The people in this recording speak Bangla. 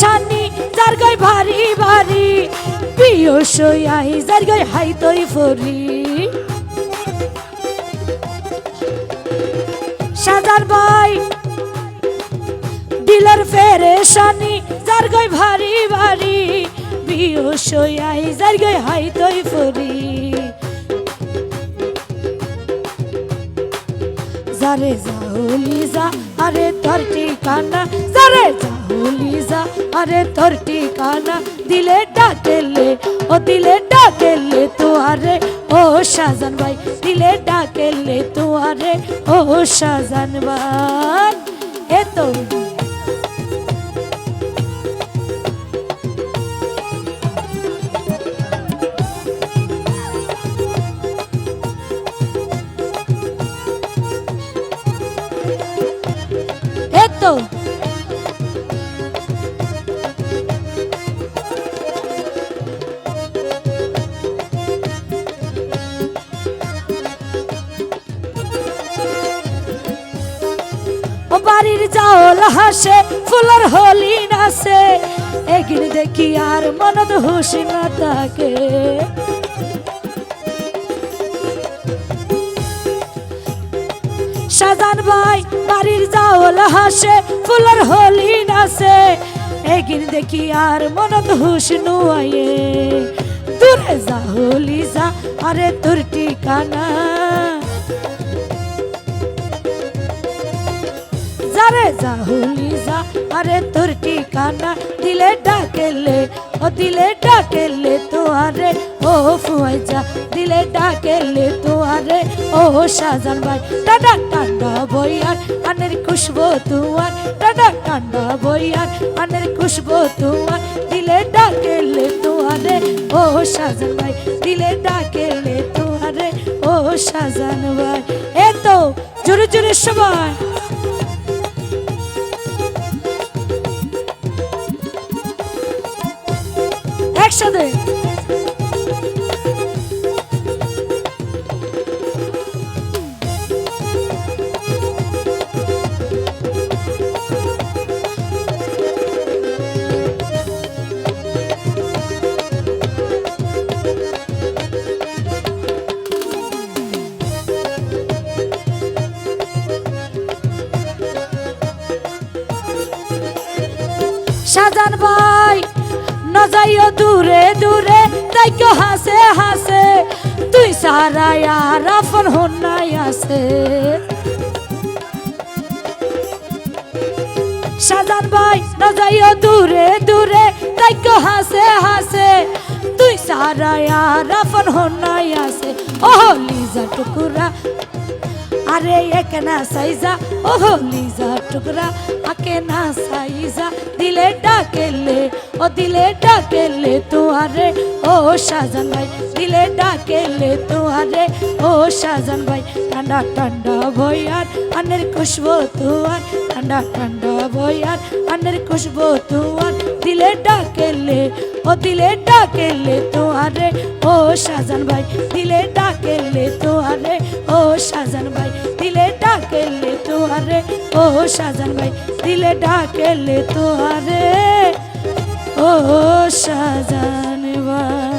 শানি যার গায় ভারী ভারী, প্রিয় সয়াই, যার গায় হাই তৈ ফরি। সাজার ভাই, দিলের ফেরে শানি যার গায় ভারী ভারী, প্রিয় সয়াই, যার গায় হাই তৈ ফরি। যারে যাহলি যা আরে তোর ঠিকানা? যারে যাহলি যা আরে তোর ঠিকানা? দিলে ডাকেলে ও দিলে ডাকেলে তোয়ারে ও শাহজান ভাই, দিলে ডাকেলে তোয়ারে ও শাহজান ভাই। এ তো তো। বাড়ির যাওল হাসে ফুলের হলি নাচে। এগিয়ে দেখি আর মনত হুশি না থাকে সাজান ভাই, বাড়ির যাওল হাসে, ফুলের হলি নাচে। এগিন দেখি আর মনত হুশ নুয়ায়ে দূরে যা হলি যা, আরে তোর ঠিকানা। যারে যা হলি যা, আরে তোর ঠিকানা, দিলে ডাকেলে, ও দিলে ডাকেলে তো আরে ও ফুয়াই যা দিলে ডাকেলে আরে। ও সাজান ভাই, টাটা টান্ডা বইয়ার আনের খুশবো তুয়ার টাটা টান্ডা বইয়ার আনের খুশবো তুয়ার দিলে ডাকেলে আরে, ও সাজান ভাই, দিলে ডাকেলে আরে, ও সাজান ভাই। এ তো জোরে জোরে সবাই। একসাথে। সাজান ভাই। নজাইও দূরে দূরে, তাইকে হাসে হাসে। তুই সারা আর আপন হন্যাই আছে। সাজান ভাই নজাইও দূরে দূরে, তাইকে হাসে হাসে। তুই সারা আর আপন হন্যাই আছে। ও লিজা টুকুরা আরে এক না সাইজা ও লিজা টুকরা, আকে না সাইজা, দিলে ডাকেলে, ও দিলে ডাকেলে তোয়ারে ও সাজন ভাই, দিলে ডাকেলে তোয়ারে ও সাজন ভাই, ঠান্ডা ঠান্ডা ভয়ার আনের খুশবো তোয়ার ঠান্ডা ঠান্ডা ভয়ার আনের খুশবো তোয়ার দিলে ডাকেলে, ও দিলে ডাকেলে তোয়ারে ও শাহজান ভাই, দিলে ডাকেলে তোয়ারে ও শাহজান ভাই, দিলে ডাকেলে তোয়ারে ও শাহজান ভাই, দিলে ডাকেলে তোয়ারে ও শাহজান ভাই।